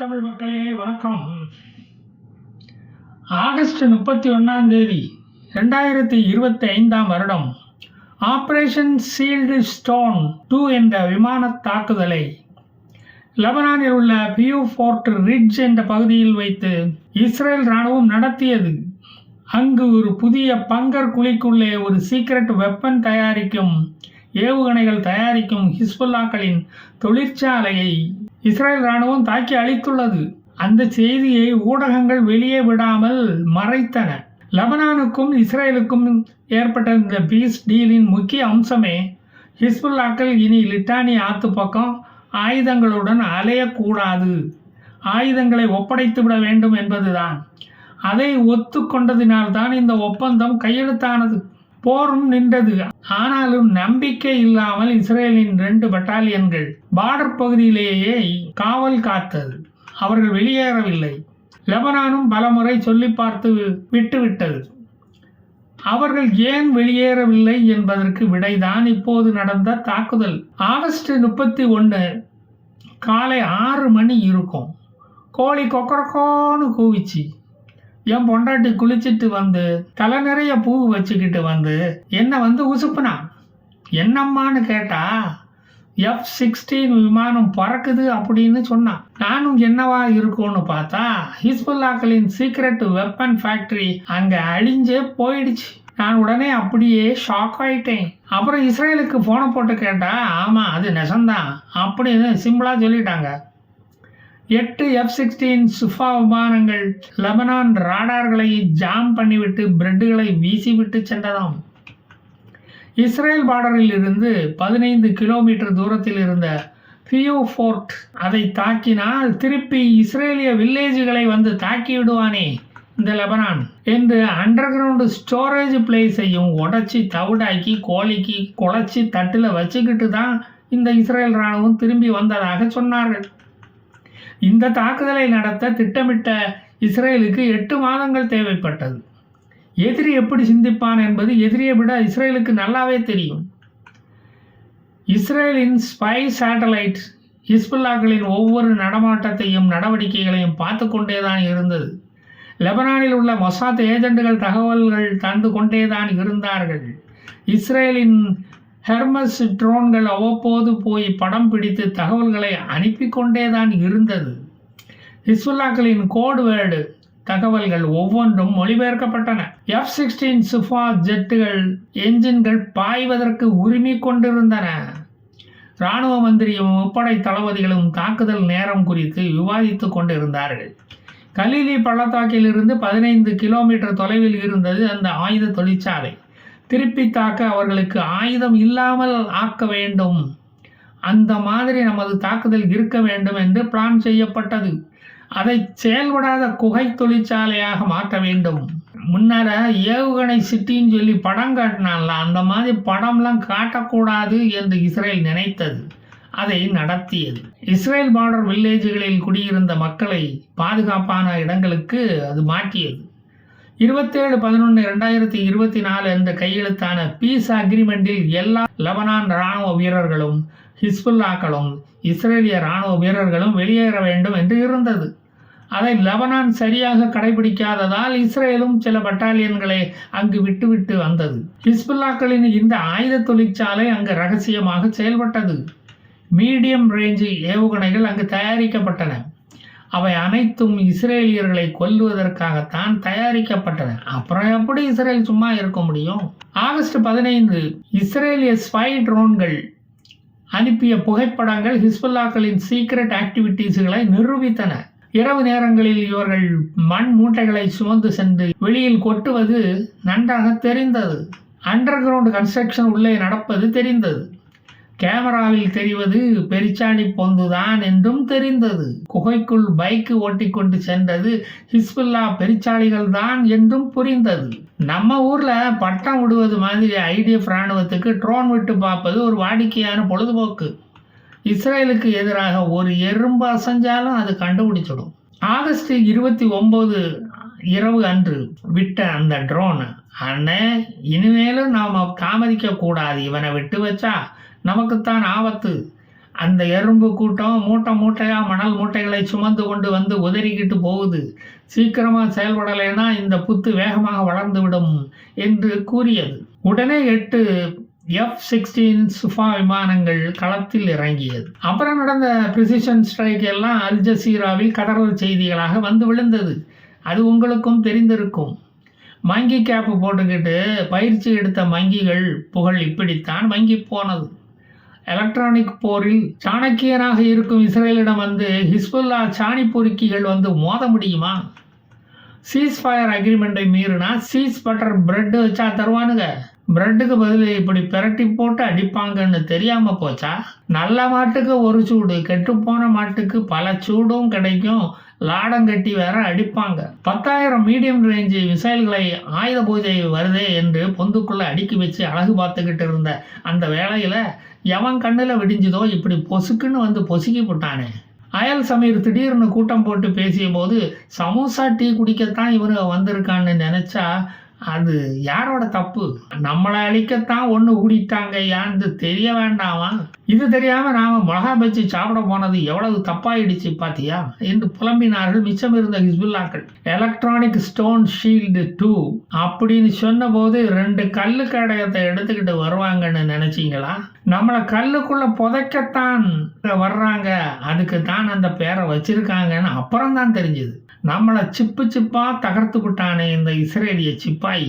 தமிழ் மக்களே வணக்கம். ஆகஸ்ட் முப்பத்தி ஒன்றாம் தேதி ரெண்டாயிரத்தி இருபத்தி ஐந்தாம் வருடம் ஆப்ரேஷன் சீல்டு ஸ்டோன் டூ என்ற விமான தாக்குதலை லெபனானில் உள்ள பியூ ஃபோர்ட் ரிட்ஜ் என்ற பகுதியில் வைத்து இஸ்ரேல் இராணுவம் நடத்தியது. அங்கு ஒரு புதிய பங்கர் குழிக்குள்ளே ஒரு சீக்ரெட் வெப்பன் தயாரிக்கும் ஏவுகணைகள் தயாரிக்கும் ஹிஸ்புல்லாக்களின் தொழிற்சாலையை இஸ்ரேல் ராணுவம் தாக்கி அழித்துள்ளது. அந்த செய்தியை ஊடகங்கள் வெளியே விடாமல் மறைத்தன. லெபனானுக்கும் இஸ்ரேலுக்கும் ஏற்பட்ட இந்த பீஸ் டீலின் முக்கிய அம்சமே ஹிஸ்புல்லாக்கள் இனி லிட்டானி ஆத்து பக்கம் ஆயுதங்களுடன் அலையக்கூடாது. ஆயுதங்களை ஒப்படைத்து விட வேண்டும் என்பதுதான். அதை ஒத்துக்கொண்டதினால்தான் இந்த ஒப்பந்தம் கையெழுத்தானது. போரும் நின்றது. ஆனாலும் நம்பிக்கை இல்லாமல் இஸ்ரேலின் ரெண்டு பட்டாலியன்கள் பார்டர் பகுதியிலேயே காவல் காத்தது. அவர்கள் வெளியேறவில்லை. லெபனானும் பலமுறை சொல்லி பார்த்து விட்டுவிட்டது. அவர்கள் ஏன் வெளியேறவில்லை என்பதற்கு விடைதான் இப்போது நடந்த தாக்குதல். ஆகஸ்ட் முப்பத்தி ஒன்று காலை ஆறு மணி இருக்கும். கோழி கொக்கரக்கோன்னு கூவிச்சு. என் பொண்டாட்டி குளிச்சிட்டு வந்து தலை நிறைய பூ வச்சுக்கிட்டு வந்து என்னை வந்து உசுப்புனா? என்னம்மான்னு கேட்டா எஃப் சிக்ஸ்டீன் விமானம் பறக்குது அப்படின்னு சொன்னான் நானும் என்னவா இருக்கும்னு பார்த்தா ஹிஸ்புல்லாக்களின் சீக்ரெட் வெப்பன் ஃபேக்டரி அங்கே அழிஞ்சே போயிடுச்சு. நான் உடனே அப்படியே ஷாக் ஆயிட்டேன். அப்புறம் இஸ்ரேலுக்கு ஃபோனை போட்டு கேட்டா ஆமாம் அது நெசந்தான் அப்படின்னு சிம்பிளாக சொல்லிட்டாங்க. எட்டு எஃப் சிக்ஸ்டீன் சுஃபா விமானங்கள் லெபனான் ராடார்களை ஜாம் பண்ணிவிட்டு பிரெட்டுகளை வீசிவிட்டு சென்றதாம். இஸ்ரேல் பார்டரில் இருந்து பதினைந்து கிலோமீட்டர் தூரத்தில் இருந்த பியூ ஃபோர்ட் அதை தாக்கினால் திருப்பி இஸ்ரேலிய வில்லேஜுகளை வந்து தாக்கி விடுவானே இந்த லெபனான் என்று அண்டர் கிரவுண்டு ஸ்டோரேஜ் பிளேஸையும் உடச்சி தவிடாக்கி கோழிக்கு குழச்சி தட்டில் வச்சுக்கிட்டு தான் இந்த இஸ்ரேல் இராணுவம் திரும்பி வந்ததாக சொன்னார்கள். இந்த தாக்குதலை நடத்த திட்டமிட்ட இஸ்ரேலுக்கு எட்டு மாதங்கள் தேவைப்பட்டது. எதிரி எப்படி சிந்திப்பான் என்பது எதிரியை விட இஸ்ரேலுக்கு நல்லாவே தெரியும். இஸ்ரேலின் ஸ்பை சேட்டலைட் ஹிஸ்புல்லாக்களின் ஒவ்வொரு நடமாட்டத்தையும் நடவடிக்கைகளையும் பார்த்து கொண்டே தான் இருந்தது. லெபனானில் உள்ள மொசாத் ஏஜெண்டுகள் தகவல்கள் தந்து கொண்டே தான் இருந்தார்கள். இஸ்ரேலின் ஹெர்மஸ் ட்ரோன்கள் அவ்வப்போது போய் படம் பிடித்து தகவல்களை அனுப்பி கொண்டே தான் இருந்தது. ஹிஸ்புல்லாக்களின் கோடு வேர்டு தகவல்கள் ஒவ்வொன்றும் மொழிபெயர்க்கப்பட்டன. எஃப் சிக்ஸ்டீன் சுஃபா ஜெட்டுகள் என்ஜின்கள் பாய்வதற்கு உரிமை கொண்டிருந்தன. இராணுவ மந்திரியும் முப்படை தளபதிகளும் தாக்குதல் நேரம் குறித்து விவாதித்து கொண்டிருந்தார்கள். கலிலி பள்ளத்தாக்கிலிருந்து பதினைந்து கிலோமீட்டர் தொலைவில் இருந்தது அந்த ஆயுத தொழிற்சாலை. திருப்பி தாக்க அவர்களுக்கு ஆயுதம் இல்லாமல் ஆக்க வேண்டும். அந்த மாதிரி நமது தாக்குதல் இருக்க வேண்டும் என்று பிளான் செய்யப்பட்டது. அதை செயல்படாத குகை தொழிற்சாலையாக மாற்ற வேண்டும். முன்னர ஏவுகணை சிட்டின்னு சொல்லி படம் காட்டினான்ல அந்த மாதிரி படம்லாம் காட்டக்கூடாது என்று இஸ்ரேல் நினைத்தது. அதை நடத்தியது. இஸ்ரேல் பார்டர் வில்லேஜுகளில் குடியிருந்த மக்களை பாதுகாப்பான இடங்களுக்கு அது மாற்றியது. இருபத்தேழு பதினொன்று ரெண்டாயிரத்தி இருபத்தி நாலு என்ற கையெழுத்தான பீஸ் அக்ரிமெண்டில் எல்லா லெபனான் இராணுவ வீரர்களும் ஹிஸ்புல்லாக்களும் இஸ்ரேலிய இராணுவ வீரர்களும் வெளியேற வேண்டும் என்று இருந்தது. அதை லெபனான் சரியாக கடைபிடிக்காததால் இஸ்ரேலும் சில பட்டாலியன்களை அங்கு விட்டுவிட்டு வந்தது. ஹிஸ்புல்லாக்களின் இந்த ஆயுத தொழிற்சாலை அங்கு ரகசியமாக செயல்பட்டது. மீடியம் ரேஞ்சு ஏவுகணைகள் அங்கு தயாரிக்கப்பட்டன. அவை அனைத்தும் இஸ்ரேலியர்களை கொல்லுவதற்காகத்தான் தயாரிக்கப்பட்டன. அப்புறம் எப்படி இஸ்ரேல் சும்மா இருக்க முடியும்? ஆகஸ்ட் பதினைந்து இஸ்ரேலிய ஸ்பை ட்ரோன்கள் அனுப்பிய புகைப்படங்கள் ஹிஸ்புல்லாக்களின் சீக்ரெட் ஆக்டிவிட்டீஸ்களை நிரூபித்தன. இரவு நேரங்களில் இவர்கள் மண் மூட்டைகளை சுமந்து சென்று வெளியில் கொட்டுவது நன்றாக தெரிந்தது. அண்டர் கிரவுண்ட் கன்ஸ்ட்ரக்ஷன் உள்ளே நடப்பது தெரிந்தது. கேமராவில் தெரிவது பெரிச்சாணி பொந்துதான் என்றும் தெரிந்தது. குகைக்குள் பைக்கு ஓட்டிக்கொண்டு சென்றது ஹிஸ்புல்லா பெரிச்சாளிகள் தான் என்றும் புரிந்தது. நம்ம ஊர்ல பட்டம் விடுவது மாதிரி ஐடிஎஃப் இராணுவத்துக்கு ட்ரோன் விட்டு பார்ப்பது ஒரு வாடிக்கையான பொழுதுபோக்கு. இஸ்ரேலுக்கு எதிராக ஒரு எறும்பு அசைஞ்சாலும் அது கண்டுபிடிச்சிடும். ஆகஸ்ட் இருபத்தி ஒன்பது இரவு அன்று விட்ட அந்த ட்ரோன் அண்ணே இனிமேலும் நாம் தாமதிக்க கூடாது இவனை விட்டு வச்சா நமக்குத்தான் ஆபத்து. அந்த எறும்பு கூட்டம் மூட்டை மூட்டையாக மணல் மூட்டைகளை சுமந்து கொண்டு வந்து உதறிக்கிட்டு போகுது. சீக்கிரமாக செயல்படலைன்னா இந்த புத்து வேகமாக வளர்ந்து விடும் என்று கூறியது. உடனே எட்டு எஃப் சிக்ஸ்டீன் சுஃபா விமானங்கள் களத்தில் இறங்கியது. அப்புறம் நடந்த பிரிசிஷன் ஸ்ட்ரைக் எல்லாம் அல் ஜசீராவில் கடறல் செய்திகளாக வந்து விழுந்தது. அது உங்களுக்கும் தெரிந்திருக்கும். மங்கி கேப்பு போட்டுக்கிட்டு பயிற்சி எடுத்த மங்கிகள் புகழ் இப்படித்தான் மங்கி போனது. எலக்ட்ரானிக் போரில் சாணக்கியனாக இருக்கும் இஸ்ரேலிடம் வந்து ஹிஸ்புல்லா சாணி பொறுக்கிகள் வந்து மோத முடியுமா? சீஸ் ஃபயர் அக்ரிமெண்ட்டை மீறினா சீஸ் பட்டர் பிரெட்டு வச்சா தருவானுங்க. பிரெட்டுக்கு பதில் இப்படி பிரட்டி போட்டு அடிப்பாங்கன்னு தெரியாம போச்சா? நல்ல மாட்டுக்கு ஒரு சூடு கெட்டுப்போன மாட்டுக்கு பல சூடும் கிடைக்கும். லாடங்கட்டி வேற அடிப்பாங்க. பத்தாயிரம் மீடியம் ரேஞ்சு மிசைல்களை ஆயுத பூஜை வருதே என்று பொந்துக்குள்ள அடுக்கி வச்சு அழகு பார்த்துக்கிட்டு இருந்த அந்த வேளையில எவன் கண்ணில் விடிஞ்சுதோ இப்படி பொசுக்குன்னு வந்து பொசுக்கி போட்டானே. அயல் சமீர் திடீர்னு கூட்டம் போட்டு பேசிய போது சமோசா டீ குடிக்கத்தான் இவரு வந்திருக்கான்னு நினைச்சா அது யாரோட தப்பு? நம்மளை அழிக்கத்தான் ஒன்று கூடிட்டாங்க யான்னு தெரிய வேண்டாமா? இது தெரியாமல் நாம் மிளகா பஜ்ஜி சாப்பிட போனது எவ்வளவு தப்பாயிடுச்சு பாத்தியா? என்று புலம்பினார்கள் மிச்சம் இருந்த ஹிஸ்புல்லாக்கள். எலக்ட்ரானிக் ஸ்டோன் ஷீல்டு டூ அப்படின்னு சொன்னபோது ரெண்டு கல்லு கடையத்தை எடுத்துக்கிட்டு வருவாங்கன்னு நினைச்சீங்களா? நம்மளை கல்லுக்குள்ள புதைக்கத்தான் வர்றாங்க. அதுக்கு தான் அந்த பேரை வச்சிருக்காங்கன்னு அப்புறம் தான் தெரிஞ்சுது. நம்மளை சிப்பு சிப்பாக தகர்த்து விட்டானே இந்த இஸ்ரேலிய சிப்பாய்.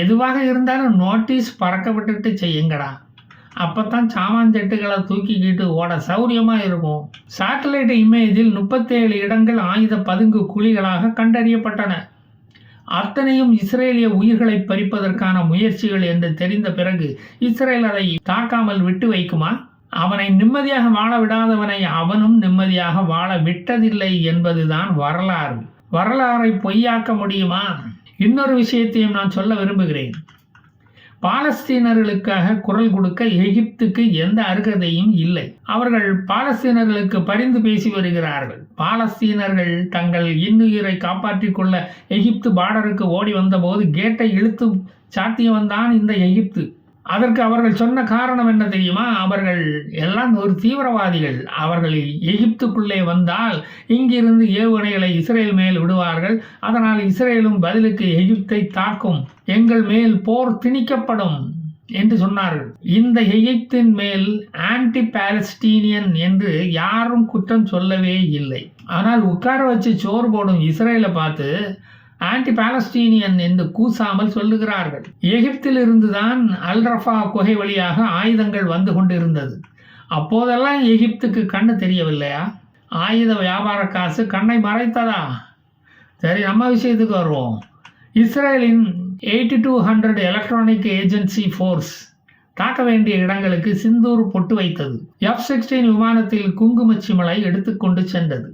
எதுவாக இருந்தாலும் நோட்டீஸ் பறக்க விட்டுட்டு செய்யுங்கடா. அப்பதான் சாமான்செட்டுகளை தூக்கிக்கிட்டு ஓட சௌரியமாக இருக்கும். சேட்டலைட் இமேஜில் முப்பத்தேழு இடங்கள் ஆயுத பதுங்கு குழிகளாக கண்டறியப்பட்டன. அத்தனையும் இஸ்ரேலிய உயிர்களை பறிப்பதற்கான முயற்சிகள் என்று தெரிந்த பிறகு இஸ்ரேல் அதை தாக்காமல் விட்டு வைக்குமா? அவனை நிம்மதியாக வாழ விடாதவனை அவனும் நிம்மதியாக வாழ விட்டதில்லை என்பதுதான் வரலாறு. வரலாறை பொய்யாக்க முடியுமா? இன்னொரு விஷயத்தையும் நான் சொல்ல விரும்புகிறேன். பாலஸ்தீனர்களுக்காக குரல் கொடுக்க எகிப்துக்கு எந்த அருகதையும் இல்லை. அவர்கள் பாலஸ்தீனர்களுக்கு பரிந்து பேசி வருகிறார்கள். பாலஸ்தீனர்கள் தங்கள் இன்னுயிரை காப்பாற்றிக் கொள்ள எகிப்து பார்டருக்கு ஓடி வந்தபோது கேட்டை இழுத்து சாத்தியவன்தான் இந்த எகிப்து. அதற்கு அவர்கள் சொன்ன காரணம் என்ன தெரியுமா? அவர்கள் எல்லாம் ஒரு தீவிரவாதிகள். அவர்கள் எகிப்துக்குள்ளே வந்தால் இங்கிருந்து ஏவுகணைகளை இஸ்ரேல் மேல் விடுவார்கள். அதனால் இஸ்ரேலும் பதிலுக்கு எகிப்தை தாக்கும். எங்கள் மேல் போர் திணிக்கப்படும் என்று சொன்னார்கள். இந்த எகிப்தின் மேல் ஆன்டி பாலஸ்டீனியன் என்று யாரும் குற்றம் சொல்லவே இல்லை. ஆனால் உட்கார வச்சு சோறு போடும் இஸ்ரேலை பார்த்து ஆன்டி பாலஸ்டீனியன் என்று கூசாமல் சொல்லுகிறார்கள். எகிப்தில் இருந்துதான் அல் ரஃபா குகை வழியாக ஆயுதங்கள் வந்து கொண்டிருந்தது. அப்போதெல்லாம் எகிப்துக்கு கண்ணு தெரியவில்லையா? ஆயுத வியாபார காசு கண்ணை மறைத்ததா? சரி நம்ம விஷயத்துக்கு வருவோம். இஸ்ரேலின் eighty two hundred electronic agency force தாக்க வேண்டிய இடங்களுக்கு சிந்தூர் பொட்டு வைத்தது. எஃப் சிக்ஸ்டீன் விமானத்தில் குங்குமச்சிமலை எடுத்துக்கொண்டு சென்றது.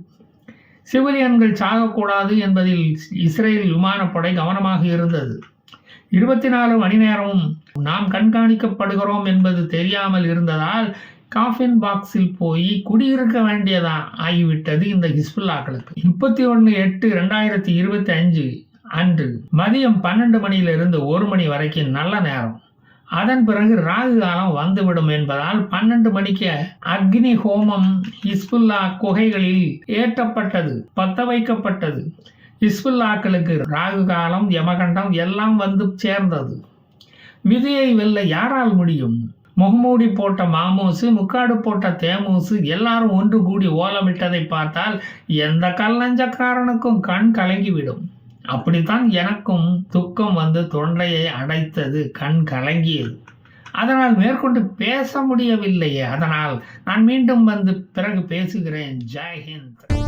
சிவிலியன்கள் சாகக்கூடாது என்பதில் இஸ்ரேல் விமானப்படை கவனமாக இருந்தது. இருபத்தி நாலு மணி நேரமும் நாம் கண்காணிக்கப்படுகிறோம் என்பது தெரியாமல் இருந்ததால் காஃபின் பாக்ஸில் போய் குடியிருக்க வேண்டியதா ஆகிவிட்டது இந்த ஹிஸ்புல்லாக்களுக்கு. முப்பத்தி ஒன்று எட்டு ரெண்டாயிரத்தி இருபத்தி அஞ்சு அன்று மதியம் பன்னெண்டு மணியிலிருந்து ஒரு மணி வரைக்கும் நல்ல நேரம். அதன் பிறகு ராகு காலம் வந்துவிடும் என்பதால் பன்னெண்டு மணிக்கு அக்னி ஹோமம் இஸ்புல்லா குகைகளில் ஏற்றப்பட்டது பத்த வைக்கப்பட்டது இஸ்புல்லாக்களுக்கு ராகு காலம் யமகண்டம் எல்லாம் வந்து சேர்ந்தது. விதியை வெல்ல யாரால் முடியும்? முகமூடி போட்ட மாமூசு முக்காடு போட்ட தேமூசு எல்லாரும் ஒன்று கூடி ஓலமிட்டதை பார்த்தால் எந்த கல்லஞ்சக்காரனுக்கும் கண் கலங்கிவிடும். அப்படித்தான் எனக்கும் துக்கம் வந்து தொண்டையை அடைத்தது கண் கலங்கியது. அதனால் மேற்கொண்டு பேச முடியவில்லையே. அதனால் நான் மீண்டும் வந்து பிறகு பேசுகிறேன். ஜெய்ஹிந்த்